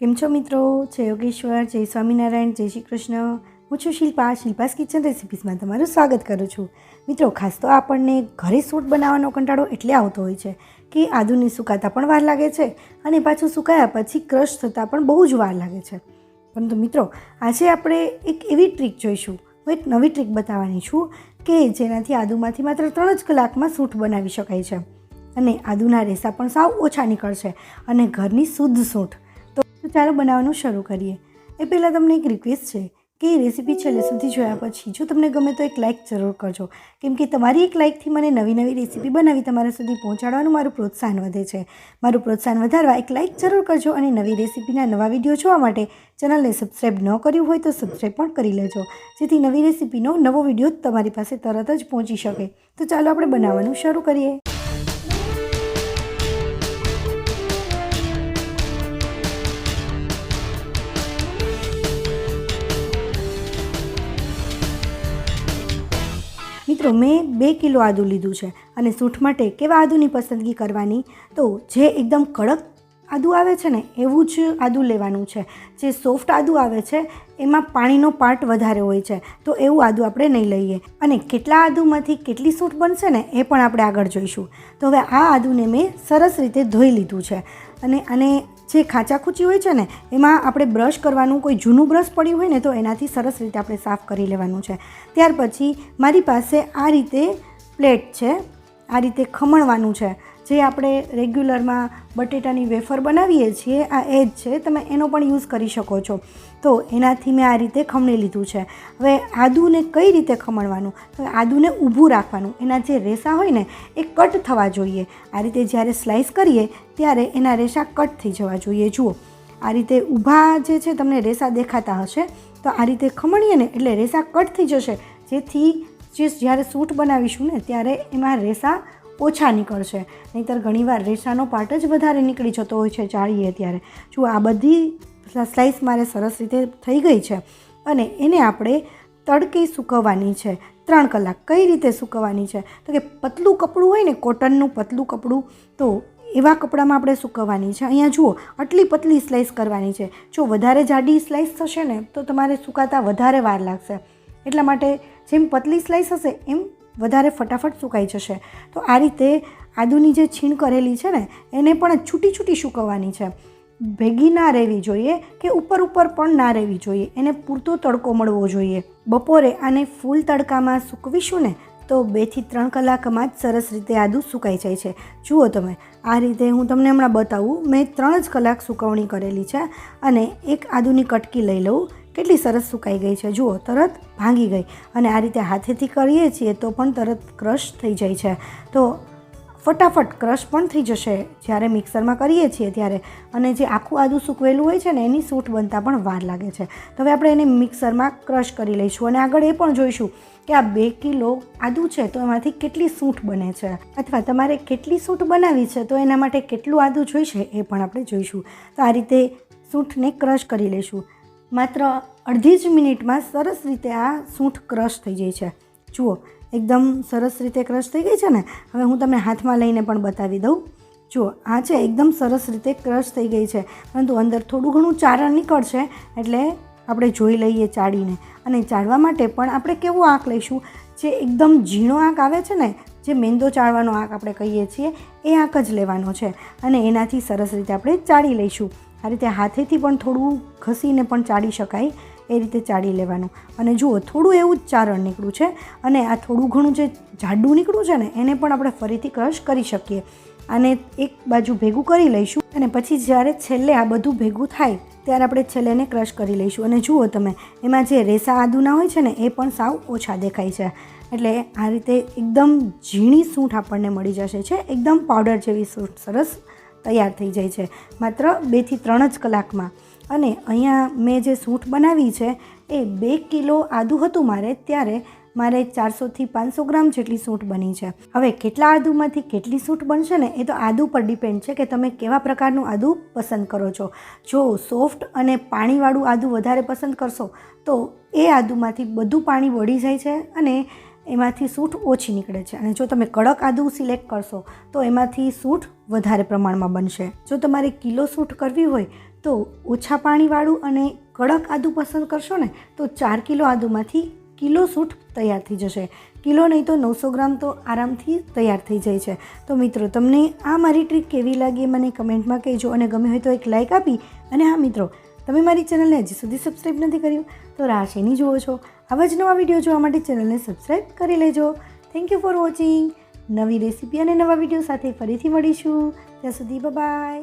કેમ છો મિત્રો? જય યોગેશ્વર, જય સ્વામિનારાયણ, જય શ્રી કૃષ્ણ. હું છું શિલ્પા. શિલ્પાસ કિચન રેસિપીસમાં તમારું સ્વાગત કરું છું. મિત્રો, ખાસ તો આપણને ઘરે સૂટ બનાવવાનો કંટાળો એટલે આવતો હોય છે કે આદુની સુકાતા પણ વાર લાગે છે અને પાછું સુકાયા પછી ક્રશ થતાં પણ બહુ જ વાર લાગે છે. પરંતુ મિત્રો, આજે આપણે એક એવી ટ્રીક જોઈશું. હું એક નવી ટ્રીક બતાવવાની છું કે જેનાથી આદુમાંથી માત્ર ત્રણ જ કલાકમાં સૂટ બનાવી શકાય છે. અને આદુના રેસા પણ સાવ ઓછા નીકળશે અને ઘરની શુદ્ધ સૂંઠ તો ચાલો બનાવવાનું શરૂ કરીએ. એ પહેલાં તમને એક રિક્વેસ્ટ છે કે એ રેસીપી છેલ્લે સુધી જોયા પછી જો તમને ગમે તો એક લાઇક જરૂર કરજો. કેમ કે તમારી એક લાઇકથી મને નવી નવી રેસીપી બનાવી તમારા સુધી પહોંચાડવાનું મારું પ્રોત્સાહન વધે છે. મારું પ્રોત્સાહન વધારવા એક લાઇક જરૂર કરજો અને નવી રેસીપીના નવા વીડિયો જોવા માટે ચેનલને સબસ્ક્રાઈબ ન કર્યું હોય તો સબસ્ક્રાઈબ પણ કરી લેજો. જેથી નવી રેસીપીનો નવો વીડિયો તમારી પાસે તરત જ પહોંચી શકે. તો ચાલો આપણે બનાવવાનું શરૂ કરીએ. મિત્રો, મેં બે કિલો આદું લીધું છે અને સૂંઠ માટે કેવા આદુની પસંદગી કરવાની? તો જે એકદમ કડક આદું આવે છે ને, એવું જ આદું લેવાનું છે. જે સોફ્ટ આદું આવે છે, એમાં પાણીનો પાર્ટ વધારે હોય છે. તો એવું આદું આપણે નહીં લઈએ. અને કેટલા આદુમાંથી કેટલી સૂંઠ બનશે ને, એ પણ આપણે આગળ જોઈશું. તો હવે આ આદુને મેં સરસ રીતે ધોઈ લીધું છે. અને આને જે ખાંચાખૂંચી હોય છે ને, એમાં આપણે બ્રશ કરવાનું, કોઈ જૂનું બ્રશ પડ્યું હોય ને, તો એનાથી સરસ રીતે આપણે સાફ કરી લેવાનું છે. ત્યાર પછી મારી પાસે આ રીતે પ્લેટ છે, આ રીતે ખમણવાનું છે. જે આપણે રેગ્યુલરમાં બટેટાની વેફર બનાવીએ છીએ, આ એ જ છે, તમે એનો પણ યુઝ કરી શકો છો. તો એનાથી મેં આ રીતે ખમણી લીધું છે. હવે આદુને કઈ રીતે ખમણવાનું? તો આદુને ઊભું રાખવાનું. એના જે રેસા હોય ને, એ કટ થવા જોઈએ. આ રીતે જ્યારે સ્લાઇસ કરીએ, ત્યારે એના રેસા કટ થઈ જવા જોઈએ. જુઓ, આ રીતે ઊભા જે છે, તમને રેસા દેખાતા હશે. તો આ રીતે ખમણીએ ને, એટલે રેસા કટ થઈ જશે. જેથી જે જ્યારે સૂટ બનાવીશું ને, ત્યારે એમાં રેસા ઓછા નીકળશે. નહીંતર ઘણીવાર રેસાનો પાર્ટ જ વધારે નીકળી જતો હોય છે ચાળીએ ત્યારે. જો આ બધી સ્લાઇસ મારે સરસ રીતે થઈ ગઈ છે અને એને આપણે તડકે સૂકવવાની છે. ત્રણ કલાક કઈ રીતે સૂકવવાની છે? તો કે પતલું કપડું હોય ને, કોટનનું પતલું કપડું, તો એવા કપડામાં આપણે સૂકવવાની છે. અહીંયા જુઓ, આટલી પતલી સ્લાઇસ કરવાની છે. જો વધારે જાડી સ્લાઇસ થશે ને, તો તમારે સુકાતા વધારે વાર લાગશે. એટલા માટે જેમ પતલી સ્લાઇસ હશે, એમ વધારે ફટાફટ સુકાઈ જશે. તો આ રીતે આદુની જે છીણ કરેલી છે ને, એને પણ છૂટી છૂટી સૂકવવાની છે. ભેગી ના રહેવી જોઈએ કે ઉપર ઉપર પણ ના રહેવી જોઈએ. એને પૂરતો તડકો મળવો જોઈએ. બપોરે આને ફૂલ તડકામાં સૂકવીશું ને, તો બેથી ત્રણ કલાકમાં જ સરસ રીતે આદુ સુકાઈ જાય છે. જુઓ તમે, આ રીતે હું તમને હમણાં બતાવું. મેં ત્રણ જ કલાક સુકવણી કરેલી છે અને એક આદુની કટકી લઈ લઉં. કેટલી સરસ સુકાઈ ગઈ છે. જુઓ, તરત ભાંગી ગઈ અને આ રીતે હાથેથી કરીએ છીએ તો પણ તરત ક્રશ થઈ જાય છે. તો ફટાફટ ક્રશ પણ થઈ જશે જ્યારે મિક્સરમાં કરીએ છીએ ત્યારે. અને જે આખું આદું સૂકવેલું હોય છે ને, એની સૂટ બનતા પણ વાર લાગે છે. તો હવે આપણે એને મિક્સરમાં ક્રશ કરી લઈશું અને આગળ એ પણ જોઈશું કે આ બે કિલો આદું છે તો એમાંથી કેટલી સૂંઠ બને છે. અથવા તમારે કેટલી સૂંઠ બનાવી છે તો એના માટે કેટલું આદું જોઈશે એ પણ આપણે જોઈશું. તો આ રીતે સૂંઠને ક્રશ કરી લઈશું. માત્ર અડધી જ મિનિટમાં સરસ રીતે આ સૂંઠ ક્રશ થઈ જાય છે. જુઓ, એકદમ સરસ રીતે ક્રશ થઈ ગઈ છે ને? હવે હું તમને હાથમાં લઈને પણ બતાવી દઉં. જુઓ, આ છે એકદમ સરસ રીતે ક્રશ થઈ ગઈ છે. પરંતુ અંદર થોડું ઘણું ચારણ નીકળશે, એટલે આપણે જોઈ લઈએ ચાળીને. અને ચાળવા માટે પણ આપણે કેવો આંક લઈશું? જે એકદમ ઝીણો આંક આવે છે ને, જે મેંદો ચાળવાનો આંક આપણે કહીએ છીએ, એ આંક જ લેવાનો છે. અને એનાથી સરસ રીતે આપણે ચાળી લઈશું. આ રીતે હાથેથી પણ થોડું ઘસીને પણ ચાળી શકાય એ રીતે ચાળી લેવાનું. અને જુઓ, થોડું એવું જ ચારણ નીકળ્યું છે અને આ થોડું ઘણું જે જાડું નીકળ્યું છે ને, એને પણ આપણે ફરીથી ક્રશ કરી શકીએ. અને એક બાજુ ભેગું કરી લઈશું અને પછી જ્યારે છેલ્લે આ બધું ભેગું થાય, ત્યારે આપણે છેલ્લે એને ક્રશ કરી લઈશું. અને જુઓ તમે, એમાં જે રેસા આદુના હોય છે ને, એ પણ સાવ ઓછા દેખાય છે. એટલે આ રીતે એકદમ ઝીણી સૂંઠ આપણને મળી જશે છે. એકદમ પાવડર જેવી સૂંઠ, સરસ તૈયાર થઈ જાય છે. માત્ર બેથી ત્રણ જ કલાકમાં. અને અહીંયા મેં જે સૂંઠ બનાવી છે, એ બે કિલો આદું હતું મારે, ત્યારે મારે ચારસોથી પાંચસો ગ્રામ જેટલી સૂંઠ બની છે. હવે કેટલા આદુમાંથી કેટલી સૂંઠ બનશે ને, એ તો આદુ પર ડિપેન્ડ છે કે તમે કેવા પ્રકારનું આદું પસંદ કરો છો. જો સોફ્ટ અને પાણીવાળું આદું વધારે પસંદ કરશો, તો એ આદુમાંથી બધું પાણી વળી જાય છે અને એમાંથી સૂઠ ઓછી નીકળે છે. અને જો તમે કડક આદું સિલેક્ટ કરશો, તો એમાંથી સૂઠ વધારે પ્રમાણમાં બનશે. જો તમારે કિલો સૂઠ કરવી હોય, તો ઓછા પાણીવાળું અને કડક આદું પસંદ કરશો ને, તો ચાર કિલો આદુમાંથી કિલો સૂઠ તૈયાર થઈ જશે. કિલો નહીં તો નવસો ગ્રામ તો આરામથી તૈયાર થઈ જાય છે. તો મિત્રો, તમને આ મારી ટ્રીક કેવી લાગી મને કમેન્ટમાં કહેજો અને ગમે હોય તો એક લાઇક આપી. અને હા મિત્રો, તમે મારી ચેનલને હજી સુધી સબસ્ક્રાઈબ નથી કર્યું, તો રાશેની જુઓ છો. આવા જ નવા વીડિયો જોવા માટે ચેનલને સબસ્ક્રાઈબ કરી લેજો. થેન્ક યુ ફોર વોચિંગ નવી રેસીપી અને નવા વીડિયો સાથે ફરીથી મળીશું. ત્યાં સુધી બાય